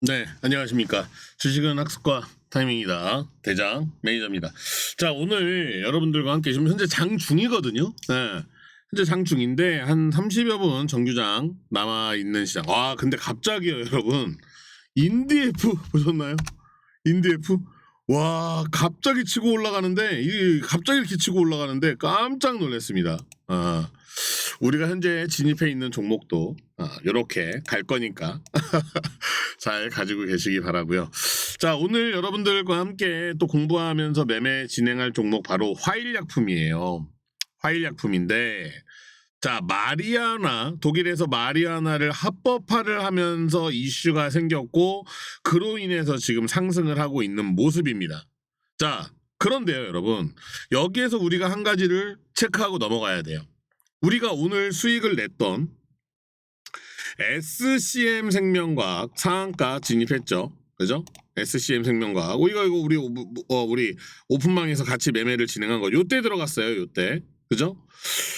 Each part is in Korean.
네, 안녕하십니까. 주식은 학습과 타이밍이다. 대장 매니저입니다. 자, 오늘 여러분들과 함께 지금 현재 장 중이거든요. 네. 현재 장 중인데 한 30여 분 정규장 남아 있는 시장. 와, 근데 갑자기요, 여러분. 인디F 보셨나요? 인디F? 와, 갑자기 치고 올라가는데 이 갑자기 이렇게 치고 올라가는데 깜짝 놀랐습니다. 아. 우리가 현재 진입해 있는 종목도 아, 이렇게 갈 거니까 잘 가지고 계시기 바라고요. 자 오늘 여러분들과 함께 또 공부하면서 매매 진행할 종목 바로 화일약품이에요. 화일약품인데 자 마리아나 독일에서 마리아나를 합법화를 하면서 이슈가 생겼고 그로 인해서 지금 상승을 하고 있는 모습입니다. 자 그런데요 여러분 여기에서 우리가 한 가지를 체크하고 넘어가야 돼요. 우리가 오늘 수익을 냈던 SCM 생명과학 상한가 진입했죠. 그죠? SCM 생명과학. 어, 이거 이거 우리 오- 어, 우리 오픈망에서 같이 매매를 진행한 거. 요때 들어갔어요. 요때. 그죠?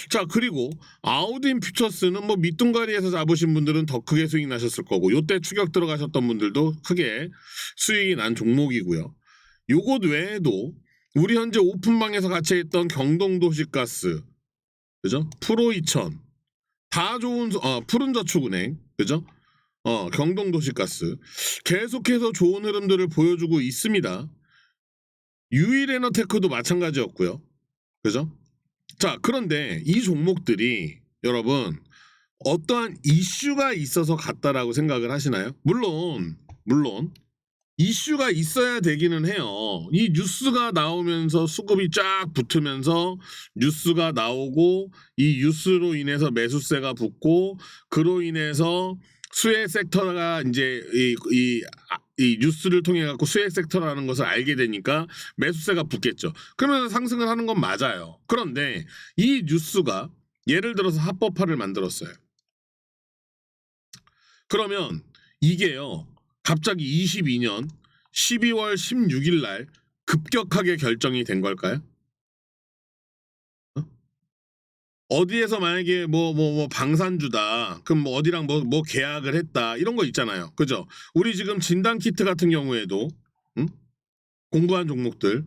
자, 그리고 아우딘 퓨처스는 뭐 밑둥가리에서 잡으신 분들은 더 크게 수익 나셨을 거고 요때 추격 들어가셨던 분들도 크게 수익이 난 종목이고요. 요것 외에도 우리 현재 오픈망에서 같이 했던 경동도시가스 그죠? 프로 2000. 다 좋은, 어, 푸른 저축은행. 그죠? 어, 경동도시가스. 계속해서 좋은 흐름들을 보여주고 있습니다. 유일에너테크도 마찬가지였고요. 그죠? 자, 그런데 이 종목들이 여러분, 어떠한 이슈가 있어서 갔다라고 생각을 하시나요? 물론, 물론, 이슈가 있어야 되기는 해요. 이 뉴스가 나오면서 수급이 쫙 붙으면서 뉴스가 나오고 이 뉴스로 인해서 매수세가 붙고 그로 인해서 수혜 섹터가 이제 이, 이, 아, 이 뉴스를 통해 갖고 수혜 섹터라는 것을 알게 되니까 매수세가 붙겠죠. 그러면서 상승을 하는 건 맞아요. 그런데 이 뉴스가 예를 들어서 합법화를 만들었어요. 그러면 이게요. 갑자기 22년 12월 16일 날 급격하게 결정이 된 걸까요? 어? 어디에서 만약에 뭐뭐 뭐 방산주다 그럼 뭐 어디랑 뭐뭐 계약을 했다 이런 거 있잖아요 그죠 우리 지금 진단 키트 같은 경우에도 응? 공부한 종목들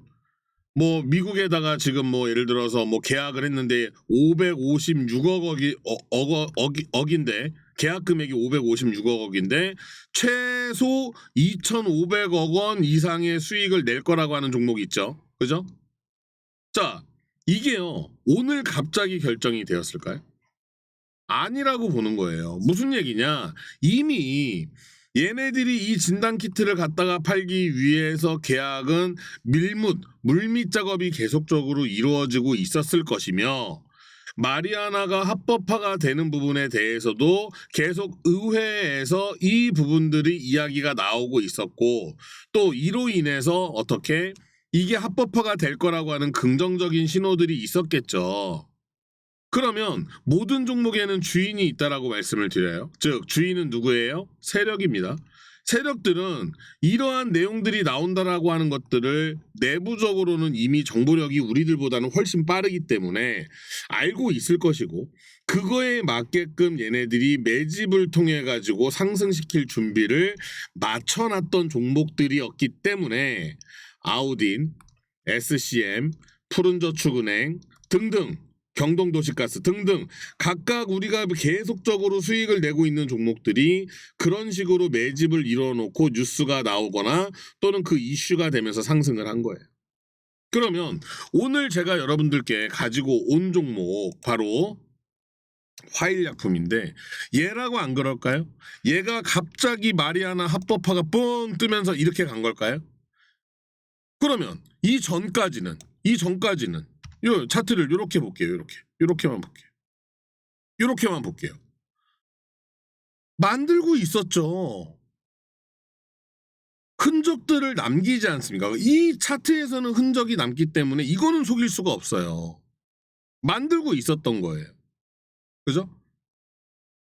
뭐 미국에다가 지금 뭐 예를 들어서 뭐 계약을 했는데 556억 억이 어, 억, 억, 억인데 계약 금액이 556억인데 최소 2,500억 원 이상의 수익을 낼 거라고 하는 종목이 있죠. 그죠? 자, 이게요. 오늘 갑자기 결정이 되었을까요? 아니라고 보는 거예요. 무슨 얘기냐? 이미 얘네들이 이 진단 키트를 갖다가 팔기 위해서 계약은 밀묻, 물밑 작업이 계속적으로 이루어지고 있었을 것이며 마리아나가 합법화가 되는 부분에 대해서도 계속 의회에서 이 부분들이 이야기가 나오고 있었고 또 이로 인해서 어떻게 이게 합법화가 될 거라고 하는 긍정적인 신호들이 있었겠죠. 그러면 모든 종목에는 주인이 있다라고 말씀을 드려요. 즉 주인은 누구예요? 세력입니다. 세력들은 이러한 내용들이 나온다라고 하는 것들을 내부적으로는 이미 정보력이 우리들보다는 훨씬 빠르기 때문에 알고 있을 것이고 그거에 맞게끔 얘네들이 매집을 통해 가지고 상승시킬 준비를 맞춰놨던 종목들이었기 때문에 아우딘, SCM, 푸른저축은행 등등 경동도시가스 등등 각각 우리가 계속적으로 수익을 내고 있는 종목들이 그런 식으로 매집을 이뤄놓고 뉴스가 나오거나 또는 그 이슈가 되면서 상승을 한 거예요. 그러면 오늘 제가 여러분들께 가지고 온 종목 바로 화일약품인데 얘라고 안 그럴까요? 얘가 갑자기 마리아나 합법화가 뻥 뜨면서 이렇게 간 걸까요? 그러면 이 전까지는 이 전까지는 요 차트를 이렇게 볼게요. 이렇게 이렇게만 볼게요. 이렇게만 볼게요. 만들고 있었죠. 흔적들을 남기지 않습니까? 이 차트에서는 흔적이 남기 때문에 이거는 속일 수가 없어요. 만들고 있었던 거예요. 그죠?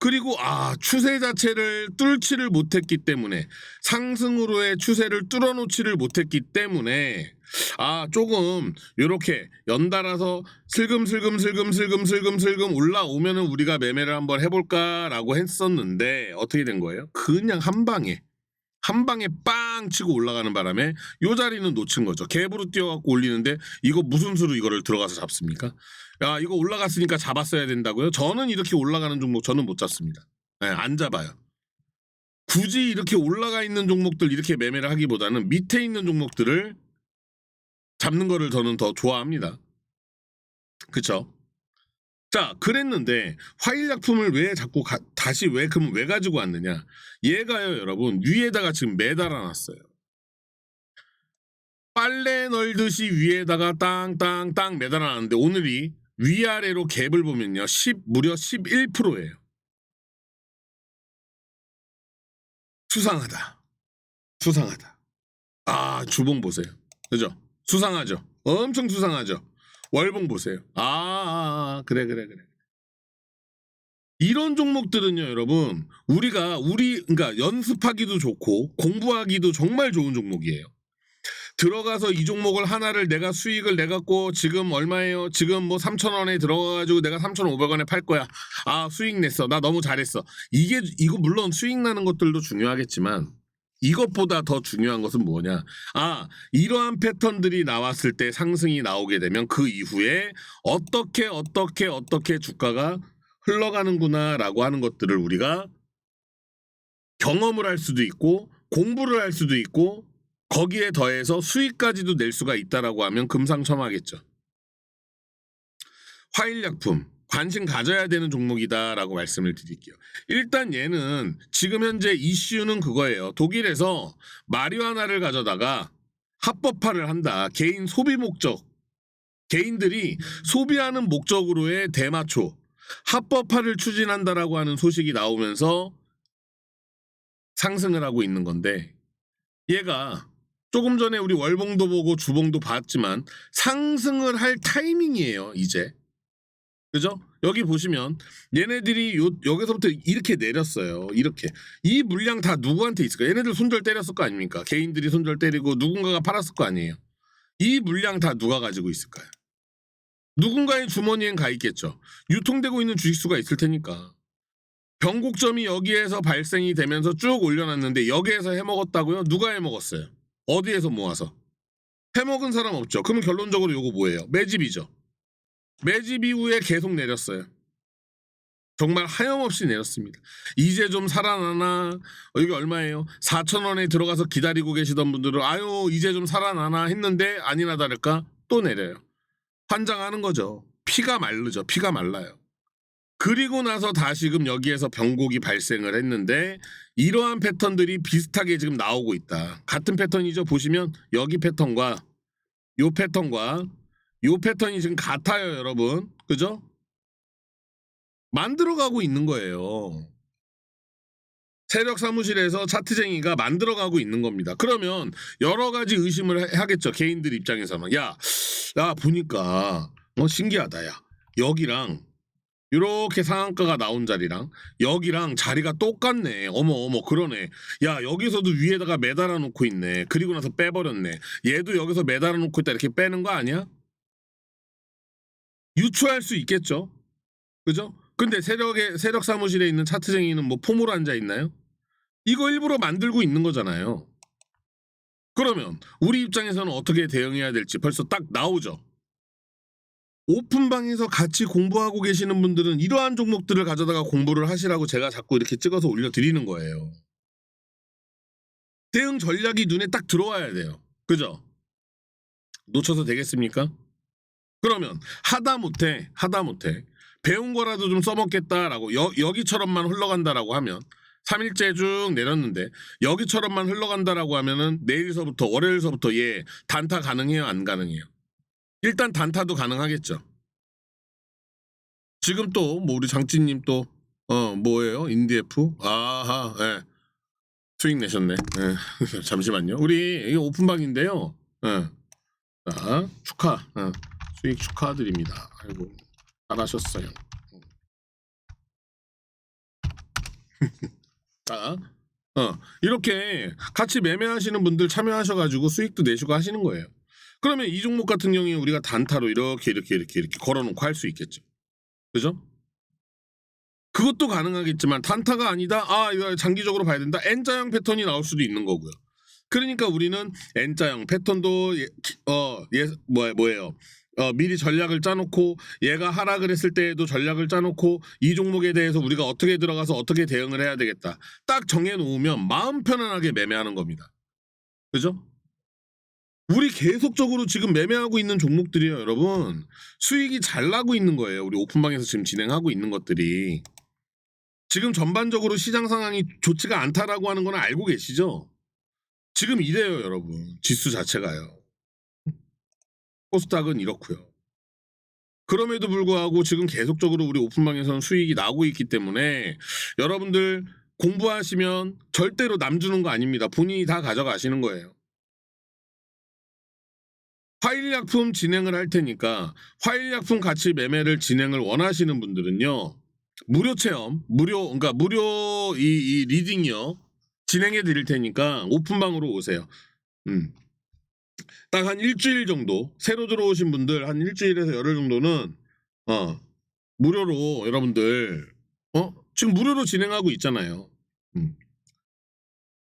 그리고 아 추세 자체를 뚫지를 못했기 때문에 상승으로의 추세를 뚫어놓지를 못했기 때문에 아 조금 요렇게 연달아서 슬금슬금 슬금 슬금 슬금 슬금 올라오면은 우리가 매매를 한번 해볼까라고 했었는데 어떻게 된 거예요? 그냥 한 방에 한 방에 빵 치고 올라가는 바람에 요 자리는 놓친 거죠. 갭으로 뛰어갖고 올리는데 이거 무슨 수로 이거를 들어가서 잡습니까? 야 이거 올라갔으니까 잡았어야 된다고요? 저는 이렇게 올라가는 종목 저는 못 잡습니다. 네, 안 잡아요. 굳이 이렇게 올라가 있는 종목들 이렇게 매매를 하기보다는 밑에 있는 종목들을 잡는 거를 저는 더 좋아합니다. 그쵸? 자, 그랬는데 화일 약품을 왜 자꾸 가- 다시 왜 그럼 왜 가지고 왔느냐? 얘가요, 여러분 위에다가 지금 매달아 놨어요. 빨래 널듯이 위에다가 땅땅땅 매달아 놨는데 오늘이 위아래로 갭을 보면요, 10 무려 11%예요. 수상하다. 수상하다. 아, 주봉 보세요. 그죠? 수상하죠? 엄청 수상하죠? 월봉 보세요. 아, 아, 아, 그래, 그래, 그래. 이런 종목들은요, 여러분, 우리가, 우리, 그러니까 연습하기도 좋고, 공부하기도 정말 좋은 종목이에요. 들어가서 이 종목을 하나를 내가 수익을 내갖고 지금 얼마예요? 지금 뭐 3,000원에 들어가가지고 내가 3,500원에 팔 거야. 아, 수익 냈어. 나 너무 잘했어. 이게, 이거 물론 수익 나는 것들도 중요하겠지만, 이것보다 더 중요한 것은 뭐냐? 아, 이러한 패턴들이 나왔을 때 상승이 나오게 되면 그 이후에 어떻게 어떻게 어떻게 주가가 흘러가는구나라고 하는 것들을 우리가 경험을 할 수도 있고 공부를 할 수도 있고 거기에 더해서 수익까지도 낼 수가 있다라고 하면 금상첨화겠죠. 화일약품 관심 가져야 되는 종목이다라고 말씀을 드릴게요. 일단 얘는 지금 현재 이슈는 그거예요. 독일에서 마리화나를 가져다가 합법화를 한다. 개인 소비 목적. 개인들이 소비하는 목적으로의 대마초 합법화를 추진한다라고 하는 소식이 나오면서 상승을 하고 있는 건데 얘가 조금 전에 우리 월봉도 보고 주봉도 봤지만 상승을 할 타이밍이에요, 이제. 그죠? 여기 보시면 얘네들이 요, 여기서부터 이렇게 내렸어요. 이렇게. 이 물량 다 누구한테 있을까? 얘네들 손절 때렸을 거 아닙니까? 개인들이 손절 때리고 누군가가 팔았을 거 아니에요. 이 물량 다 누가 가지고 있을까요? 누군가의 주머니엔 가 있겠죠. 유통되고 있는 주식수가 있을 테니까. 변곡점이 여기에서 발생이 되면서 쭉 올려놨는데 여기에서 해먹었다고요? 누가 해먹었어요? 어디에서 모아서? 해먹은 사람 없죠. 그러면 결론적으로 요거 뭐예요? 매집이죠. 매집 이후에 계속 내렸어요. 정말 하염없이 내렸습니다. 이제 좀 살아나나 여기 얼마예요? 4천 원에 들어가서 기다리고 계시던 분들은 아유 이제 좀 살아나나 했는데 아니나 다를까 또 내려요. 환장하는 거죠. 피가 마르죠. 피가 말라요. 그리고 나서 다시금 여기에서 변곡이 발생을 했는데 이러한 패턴들이 비슷하게 지금 나오고 있다. 같은 패턴이죠. 보시면 여기 패턴과 요 패턴과 요 패턴이 지금 같아요, 여러분. 그죠? 만들어가고 있는 거예요. 세력 사무실에서 차트쟁이가 만들어가고 있는 겁니다. 그러면 여러 가지 의심을 하- 하겠죠. 개인들 입장에서는 야, 야 보니까 어 신기하다. 야 여기랑 이렇게 상한가가 나온 자리랑 여기랑 자리가 똑같네. 어머 어머 그러네. 야 여기서도 위에다가 매달아 놓고 있네. 그리고 나서 빼버렸네. 얘도 여기서 매달아 놓고 있다 이렇게 빼는 거 아니야? 유추할 수 있겠죠. 그죠? 근데 세력의 세력 사무실에 있는 차트쟁이는 뭐 폼으로 앉아 있나요? 이거 일부러 만들고 있는 거잖아요. 그러면 우리 입장에서는 어떻게 대응해야 될지 벌써 딱 나오죠. 오픈방에서 같이 공부하고 계시는 분들은 이러한 종목들을 가져다가 공부를 하시라고 제가 자꾸 이렇게 찍어서 올려드리는 거예요. 대응 전략이 눈에 딱 들어와야 돼요. 그죠? 놓쳐서 되겠습니까? 그러면 하다 못해 하다 못해 배운 거라도 좀 써먹겠다라고 여, 여기처럼만 흘러간다라고 하면 3일째 쭉 내렸는데 여기처럼만 흘러간다라고 하면은 내일서부터 월요일서부터 얘 단타 가능해요 안 가능해요? 일단 단타도 가능하겠죠. 지금 또 뭐 우리 장찌님 또 어 뭐예요 인디에프 아하 예 수익 내셨네 예. 잠시만요 우리 이게 오픈방인데요 예. 자 축하 어. 수익 축하드립니다 아이고 잘하셨어요 자 어, 이렇게 같이 매매하시는 분들 참여하셔가지고 수익도 내시고 하시는 거예요. 그러면 이 종목 같은 경우에 우리가 단타로 이렇게 이렇게 이렇게 이렇게 걸어놓고 할 수 있겠죠. 그죠? 그것도 가능하겠지만 단타가 아니다. 아 이거 장기적으로 봐야 된다. N자형 패턴이 나올 수도 있는 거고요. 그러니까 우리는 N자형 패턴도 예, 어 예 뭐 뭐예요? 어, 미리 전략을 짜놓고 얘가 하락을 했을 때에도 전략을 짜놓고 이 종목에 대해서 우리가 어떻게 들어가서 어떻게 대응을 해야 되겠다. 딱 정해놓으면 마음 편안하게 매매하는 겁니다. 그죠? 우리 계속적으로 지금 매매하고 있는 종목들이요, 여러분. 수익이 잘 나고 있는 거예요. 우리 오픈방에서 지금 진행하고 있는 것들이. 지금 전반적으로 시장 상황이 좋지가 않다라고 하는 건 알고 계시죠? 지금 이래요, 여러분. 지수 자체가요. 코스닥은 이렇고요. 그럼에도 불구하고 지금 계속적으로 우리 오픈방에서는 수익이 나고 있기 때문에 여러분들 공부하시면 절대로 남 주는 거 아닙니다. 본인이 다 가져가시는 거예요. 화일약품 진행을 할 테니까 화일약품 같이 매매를 진행을 원하시는 분들은요. 무료 체험, 무료 그러니까 무료 이, 이 리딩이요. 진행해 드릴 테니까 오픈방으로 오세요. 음. 딱 한 일주일 정도 새로 들어오신 분들 한 일주일에서 열흘 정도는 어 무료로 여러분들 어 지금 무료로 진행하고 있잖아요. 음.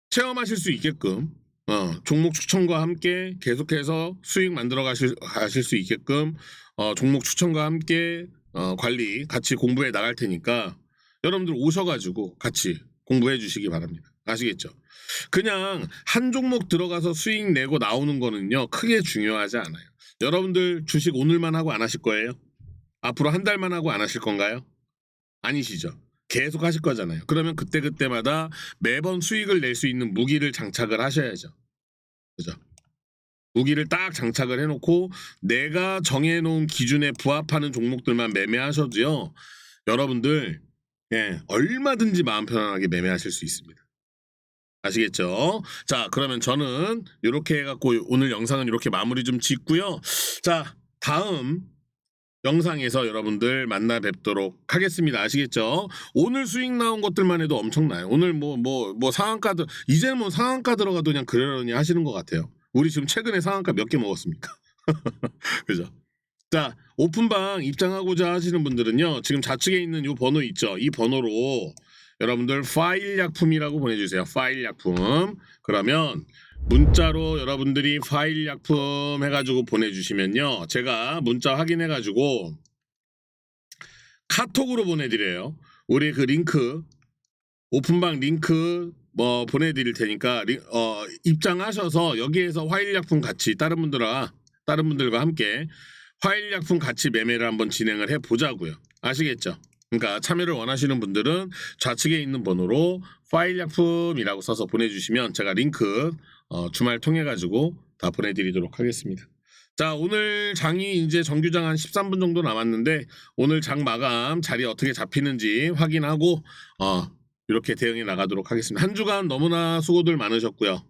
체험하실 수 있게끔 어, 종목 추천과 함께 계속해서 수익 만들어 가실, 가실 수 있게끔 어, 종목 추천과 함께 어, 관리 같이 공부해 나갈 테니까 여러분들 오셔가지고 같이 공부해 주시기 바랍니다. 아시겠죠? 그냥 한 종목 들어가서 수익 내고 나오는 거는요 크게 중요하지 않아요. 여러분들 주식 오늘만 하고 안 하실 거예요? 앞으로 한 달만 하고 안 하실 건가요? 아니시죠? 계속 하실 거잖아요. 그러면 그때그때마다 매번 수익을 낼 수 있는 무기를 장착을 하셔야죠. 그죠? 무기를 딱 장착을 해놓고 내가 정해놓은 기준에 부합하는 종목들만 매매하셔도요. 여러분들 예, 얼마든지 마음 편안하게 매매하실 수 있습니다. 아시겠죠? 자, 그러면 저는 이렇게 해갖고 오늘 영상은 이렇게 마무리 좀 짓고요. 자, 다음 영상에서 여러분들 만나 뵙도록 하겠습니다. 아시겠죠? 오늘 수익 나온 것들만 해도 엄청나요. 오늘 뭐 뭐 뭐 상한가 들 이제는 뭐 상한가 들어가도 그냥 그러려니 하시는 것 같아요. 우리 지금 최근에 상한가 몇 개 먹었습니까? 그죠? 자 오픈방 입장하고자 하시는 분들은요 지금 좌측에 있는 이 번호 있죠? 이 번호로 여러분들 파일 약품이라고 보내주세요. 파일 약품. 그러면 문자로 여러분들이 파일 약품 해가지고 보내주시면요. 제가 문자 확인해가지고 카톡으로 보내드려요. 우리 그 링크, 오픈방 링크 뭐 보내드릴 테니까 리- 어, 입장하셔서 여기에서 화일 약품 같이 다른 분들과 다른 분들과 함께 화일 약품 같이 매매를 한번 진행을 해 보자고요. 아시겠죠? 그러니까 참여를 원하시는 분들은 좌측에 있는 번호로 파일 약품이라고 써서 보내주시면 제가 링크 어, 주말 통해 가지고 다 보내드리도록 하겠습니다. 자 오늘 장이 이제 정규장 한 13분 정도 남았는데 오늘 장 마감 자리 어떻게 잡히는지 확인하고 어, 이렇게 대응해 나가도록 하겠습니다. 한 주간 너무나 수고들 많으셨고요.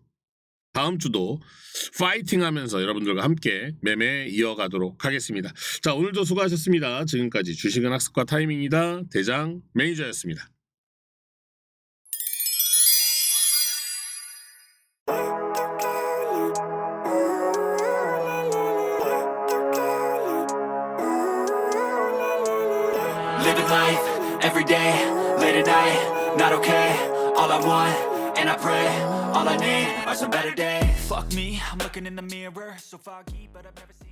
다음 주도 파이팅 하면서 여러분들과 함께 매매 이어가도록 하겠습니다. 자, 오늘도 수고하셨습니다. 지금까지 주식은 학습과 타이밍이다. 대장 매니저였습니다. Living life every day, late at night, not okay. All I want, and I pray, all I need are some better days. Fuck me, I'm looking in the mirror, so foggy, but I've never seen.